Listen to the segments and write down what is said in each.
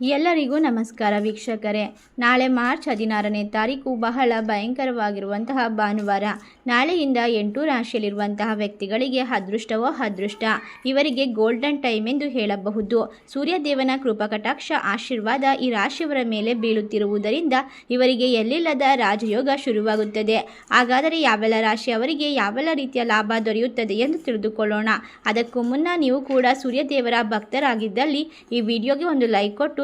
ಎಲ್ಲರಿಗೂ ನಮಸ್ಕಾರ ವೀಕ್ಷಕರೇ. ನಾಳೆ ಮಾರ್ಚ್ ಹದಿನಾರನೇ ತಾರೀಕು ಬಹಳ ಭಯಂಕರವಾಗಿರುವಂತಹ ಭಾನುವಾರ. ನಾಳೆಯಿಂದ ಎಂಟು ರಾಶಿಯಲ್ಲಿರುವಂತಹ ವ್ಯಕ್ತಿಗಳಿಗೆ ಅದೃಷ್ಟವೋ ಅದೃಷ್ಟ. ಇವರಿಗೆ ಗೋಲ್ಡನ್ ಟೈಮ್ ಎಂದು ಹೇಳಬಹುದು. ಸೂರ್ಯದೇವನ ಕೃಪಕಟಾಕ್ಷ ಆಶೀರ್ವಾದ ಈ ರಾಶಿಯವರ ಮೇಲೆ ಬೀಳುತ್ತಿರುವುದರಿಂದ ಇವರಿಗೆ ಎಲ್ಲಿಲ್ಲದ ರಾಜಯೋಗ ಶುರುವಾಗುತ್ತದೆ. ಹಾಗಾದರೆ ಯಾವೆಲ್ಲ ರಾಶಿಯವರಿಗೆ ಯಾವೆಲ್ಲ ರೀತಿಯ ಲಾಭ ದೊರೆಯುತ್ತದೆ ಎಂದು ತಿಳಿದುಕೊಳ್ಳೋಣ. ಅದಕ್ಕೂ ಮುನ್ನ ನೀವು ಕೂಡ ಸೂರ್ಯದೇವರ ಭಕ್ತರಾಗಿದ್ದಲ್ಲಿ ಈ ವಿಡಿಯೋಗೆ ಒಂದು ಲೈಕ್ ಕೊಟ್ಟು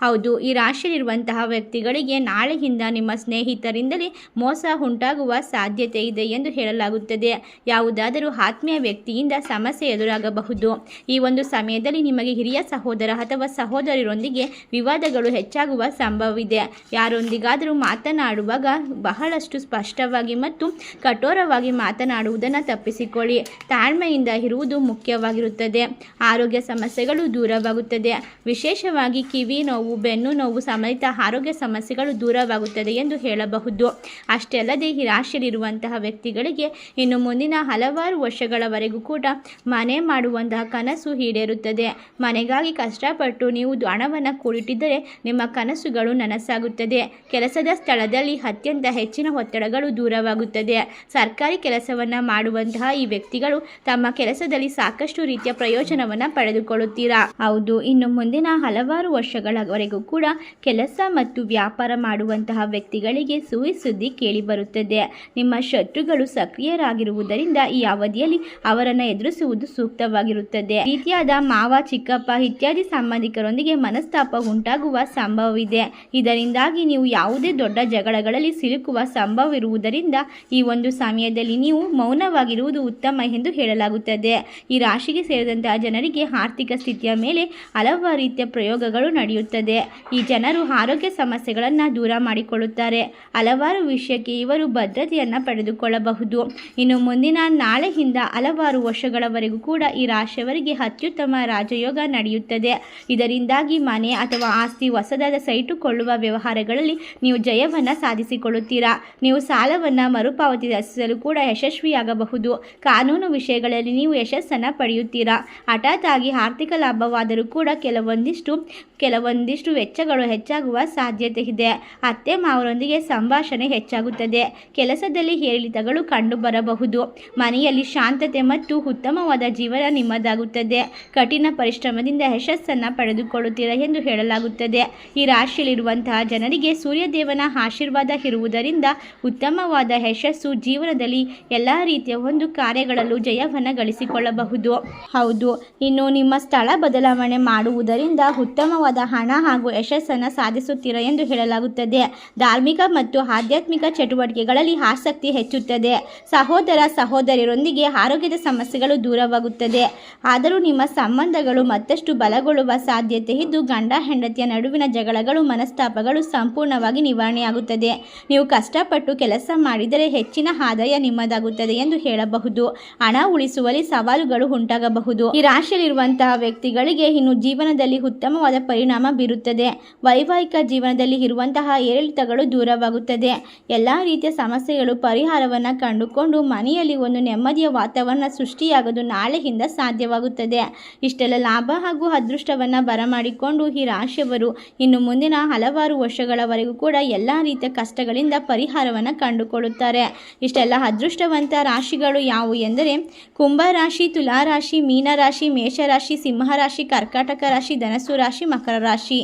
ಹೌದು, ಈ ರಾಶಿಯಲ್ಲಿರುವಂತಹ ವ್ಯಕ್ತಿಗಳಿಗೆ ನಾಳೆಯಿಂದ ನಿಮ್ಮ ಸ್ನೇಹಿತರಿಂದಲೇ ಮೋಸ ಉಂಟಾಗುವ ಸಾಧ್ಯತೆ ಇದೆ ಎಂದು ಹೇಳಲಾಗುತ್ತದೆ. ಯಾವುದಾದರೂ ಆತ್ಮೀಯ ವ್ಯಕ್ತಿಯಿಂದ ಸಮಸ್ಯೆ ಎದುರಾಗಬಹುದು. ಈ ಒಂದು ಸಮಯದಲ್ಲಿ ನಿಮಗೆ ಹಿರಿಯ ಸಹೋದರ ಅಥವಾ ಸಹೋದರರೊಂದಿಗೆ ವಿವಾದಗಳು ಹೆಚ್ಚಾಗುವ ಸಂಭವವಿದೆ. ಯಾರೊಂದಿಗಾದರೂ ಮಾತನಾಡುವಾಗ ಬಹಳಷ್ಟು ಸ್ಪಷ್ಟವಾಗಿ ಮತ್ತು ಕಠೋರವಾಗಿ ಮಾತನಾಡುವುದನ್ನು ತಪ್ಪಿಸಿಕೊಳ್ಳಿ. ತಾಳ್ಮೆಯಿಂದ ಇರುವುದು ಮುಖ್ಯವಾಗಿರುತ್ತದೆ. ಆರೋಗ್ಯ ಸಮಸ್ಯೆಗಳು ದೂರವಾಗುತ್ತದೆ. ವಿಶೇಷವಾಗಿ ಕಿವಿ ನೋವು ಬೆನ್ನು ನೋವು ಸಮೇತ ಆರೋಗ್ಯ ಸಮಸ್ಯೆಗಳು ದೂರವಾಗುತ್ತದೆ ಎಂದು ಹೇಳಬಹುದು. ಅಷ್ಟೇ ಅಲ್ಲದೆ, ಈ ರಾಶಿಯಲ್ಲಿರುವಂತಹ ವ್ಯಕ್ತಿಗಳಿಗೆ ಇನ್ನು ಮುಂದಿನ ಹಲವಾರು ವರ್ಷಗಳವರೆಗೂ ಕೂಡ ಮನೆ ಮಾಡುವಂತಹ ಕನಸು ಈಡೇರುತ್ತದೆ. ಮನೆಗಾಗಿ ಕಷ್ಟಪಟ್ಟು ನೀವು ಹಣವನ್ನು ಕೂಡಿಟ್ಟಿದ್ದರೆ ನಿಮ್ಮ ಕನಸುಗಳು ನನಸಾಗುತ್ತದೆ. ಕೆಲಸದ ಸ್ಥಳದಲ್ಲಿ ಅತ್ಯಂತ ಹೆಚ್ಚಿನ ಒತ್ತಡಗಳು ದೂರವಾಗುತ್ತದೆ. ಸರ್ಕಾರಿ ಕೆಲಸವನ್ನು ಮಾಡುವಂತಹ ಈ ವ್ಯಕ್ತಿಗಳು ತಮ್ಮ ಕೆಲಸದಲ್ಲಿ ಸಾಕಷ್ಟು ರೀತಿಯ ಪ್ರಯೋಜನವನ್ನು ಪಡೆದುಕೊಳ್ಳುತ್ತೀರಾ? ಹೌದು, ಇನ್ನು ಮುಂದಿನ ಹಲವಾರು ವರ್ಷಗಳವರೆಗೂ ಕೂಡ ಕೆಲಸ ಮತ್ತು ವ್ಯಾಪಾರ ಮಾಡುವಂತಹ ವ್ಯಕ್ತಿಗಳಿಗೆ ಸುಯಿ ಸುದ್ದಿ ಕೇಳಿ ಬರುತ್ತದೆ ನಿಮ್ಮ ಶತ್ರುಗಳು ಸಕ್ರಿಯರಾಗಿರುವುದರಿಂದ ಈ ಅವಧಿಯಲ್ಲಿ ಅವರನ್ನು ಎದುರಿಸುವುದು ಸೂಕ್ತವಾಗಿರುತ್ತದೆ. ರೀತಿಯಾದ ಮಾವ, ಚಿಕ್ಕಪ್ಪ ಇತ್ಯಾದಿ ಸಂಬಂಧಿಕರೊಂದಿಗೆ ಮನಸ್ತಾಪ ಉಂಟಾಗುವ ಸಂಭವವಿದೆ. ಇದರಿಂದಾಗಿ ನೀವು ಯಾವುದೇ ದೊಡ್ಡ ಜಗಳಗಳಲ್ಲಿ ಸಿಲುಕುವ ಸಂಭವವಿರುವುದರಿಂದ ಈ ಒಂದು ಸಮಯದಲ್ಲಿ ನೀವು ಮೌನವಾಗಿರುವುದು ಉತ್ತಮ ಎಂದು ಹೇಳಲಾಗುತ್ತದೆ. ಈ ರಾಶಿಗೆ ಸೇರಿದಂತಹ ಜನರಿಗೆ ಆರ್ಥಿಕ ಸ್ಥಿತಿಯ ಮೇಲೆ ಹಲವಾರು ರೀತಿಯ ಪ್ರಯೋಗಗಳು ನಡೆಯುತ್ತದೆ ಈ ಜನರು ಆರೋಗ್ಯ ಸಮಸ್ಯೆಗಳನ್ನು ದೂರ ಮಾಡಿಕೊಳ್ಳುತ್ತಾರೆ. ಹಲವಾರು ವಿಷಯಕ್ಕೆ ಇವರು ಭದ್ರತೆಯನ್ನು ಪಡೆದುಕೊಳ್ಳಬಹುದು. ಇನ್ನು ಮುಂದಿನ ನಾಳೆಯಿಂದ ಹಲವಾರು ವರ್ಷಗಳವರೆಗೂ ಕೂಡ ಈ ರಾಶಿಯವರಿಗೆ ಅತ್ಯುತ್ತಮ ರಾಜಯೋಗ ನಡೆಯುತ್ತದೆ. ಇದರಿಂದಾಗಿ ಮನೆ ಅಥವಾ ಆಸ್ತಿ ಹೊಸದಾದ ಸೈಟು ಕೊಳ್ಳುವ ವ್ಯವಹಾರಗಳಲ್ಲಿ ನೀವು ಜಯವನ್ನು ಸಾಧಿಸಿಕೊಳ್ಳುತ್ತೀರಾ? ನೀವು ಸಾಲವನ್ನು ಮರುಪಾವತಿಸಲು ಕೂಡ ಯಶಸ್ವಿಯಾಗಬಹುದು. ಕಾನೂನು ವಿಷಯಗಳಲ್ಲಿ ನೀವು ಯಶಸ್ಸನ್ನು ಪಡೆಯುತ್ತೀರಾ? ಹಠಾತ್ ಆಗಿ ಆರ್ಥಿಕ ಲಾಭವಾದರೂ ಕೂಡ ಕೆಲವೊಂದಿಷ್ಟು ಕೆಲವೊಂದಿಷ್ಟು ವೆಚ್ಚಗಳು ಹೆಚ್ಚಾಗುವ ಸಾಧ್ಯತೆ ಇದೆ ಅತ್ತೆ ಮಾವರೊಂದಿಗೆ ಸಂಭಾಷಣೆ ಹೆಚ್ಚಾಗುತ್ತದೆ. ಕೆಲಸದಲ್ಲಿ ಏರಿಳಿತಗಳು ಕಂಡುಬರಬಹುದು. ಮನೆಯಲ್ಲಿ ಶಾಂತತೆ ಮತ್ತು ಉತ್ತಮವಾದ ಜೀವನ ನಿಮ್ಮದಾಗುತ್ತದೆ. ಕಠಿಣ ಪರಿಶ್ರಮದಿಂದ ಯಶಸ್ಸನ್ನು ಪಡೆದುಕೊಳ್ಳುತ್ತೀರಾ ಎಂದು ಹೇಳಲಾಗುತ್ತದೆ. ಈ ರಾಶಿಯಲ್ಲಿರುವಂತಹ ಜನರಿಗೆ ಸೂರ್ಯದೇವನ ಆಶೀರ್ವಾದ ಇರುವುದರಿಂದ ಉತ್ತಮವಾದ ಯಶಸ್ಸು ಜೀವನದಲ್ಲಿ ಎಲ್ಲ ರೀತಿಯ ಒಂದು ಕಾರ್ಯಗಳಲ್ಲೂ ಜಯವನ್ನು ಗಳಿಸಿಕೊಳ್ಳಬಹುದು. ಹೌದು. ಇನ್ನು ನಿಮ್ಮ ಸ್ಥಳ ಬದಲಾವಣೆ ಮಾಡುವುದರಿಂದ ಉತ್ತಮವಾದ ಹಣ ಹಾಗೂ ಯಶಸ್ಸನ್ನು ಸಾಧಿಸುತ್ತೀರಾ ಎಂದು ಹೇಳಲಾಗುತ್ತದೆ. ಧಾರ್ಮಿಕ ಮತ್ತು ಆಧ್ಯಾತ್ಮಿಕ ಚಟುವಟಿಕೆಗಳಲ್ಲಿ ಆಸಕ್ತಿ ಹೆಚ್ಚುತ್ತದೆ. ಸಹೋದರ ಸಹೋದರಿಯರೊಂದಿಗೆ ಆರೋಗ್ಯದ ಸಮಸ್ಯೆಗಳು ದೂರವಾಗುತ್ತದೆ. ಆದರೂ ನಿಮ್ಮ ಸಂಬಂಧಗಳು ಮತ್ತಷ್ಟು ಬಲಗೊಳ್ಳುವ ಸಾಧ್ಯತೆ ಇದ್ದು, ಗಂಡ, ಹೆಂಡತಿಯ ನಡುವಿನ ಜಗಳಗಳು, ಮನಸ್ತಾಪಗಳು ಸಂಪೂರ್ಣವಾಗಿ ನಿವಾರಣೆಯಾಗುತ್ತದೆ. ನೀವು ಕಷ್ಟಪಟ್ಟು ಕೆಲಸ ಮಾಡಿದರೆ ಹೆಚ್ಚಿನ ಆದಾಯ ನಿಮ್ಮದಾಗುತ್ತದೆ ಎಂದು ಹೇಳಬಹುದು. ಹಣ ಉಳಿಸುವಲ್ಲಿ ಸವಾಲುಗಳು ಉಂಟಾಗಬಹುದು. ಈ ರಾಶಿಯಲ್ಲಿರುವಂತಹ ವ್ಯಕ್ತಿಗಳಿಗೆ ಇನ್ನು ಜೀವನದಲ್ಲಿ ಉತ್ತಮವಾದ ಪರಿಣಾಮ ಬೀರುತ್ತದೆ. ವೈವಾಹಿಕ ಜೀವನದಲ್ಲಿ ಇರುವಂತಹ ಏರಿಳಿತಗಳು ದೂರವಾಗುತ್ತದೆ. ಎಲ್ಲ ರೀತಿಯ ಸಮಸ್ಯೆಗಳು, ಪರಿಹಾರವನ್ನು ಕಂಡುಕೊಂಡು ಮನೆಯಲ್ಲಿ ಒಂದು ನೆಮ್ಮದಿಯ ವಾತಾವರಣ ಸೃಷ್ಟಿಯಾಗೋದು ನಾಳೆಯಿಂದ ಸಾಧ್ಯವಾಗುತ್ತದೆ. ಇಷ್ಟೆಲ್ಲ ಲಾಭ ಹಾಗೂ ಅದೃಷ್ಟವನ್ನು ಬರಮಾಡಿಕೊಂಡು ಈ ರಾಶಿಯವರು ಇನ್ನು ಮುಂದಿನ ಹಲವಾರು ವರ್ಷಗಳವರೆಗೂ ಕೂಡ ಎಲ್ಲ ರೀತಿಯ ಕಷ್ಟಗಳಿಂದ ಪರಿಹಾರವನ್ನು ಕಂಡುಕೊಳ್ಳುತ್ತಾರೆ. ಇಷ್ಟೆಲ್ಲ ಅದೃಷ್ಟವಂತ ರಾಶಿಗಳು ಯಾವುವು ಎಂದರೆ, ಕುಂಭ ರಾಶಿ, ತುಲಾ ರಾಶಿ, ಮೀನ ರಾಶಿ ಮೇಷರಾಶಿ ಸಿಂಹ ರಾಶಿ, ಕರ್ಕಾಟಕ ರಾಶಿ ಧನಸು ರಾಶಿ, ಮಕರ ರಾಶಿ.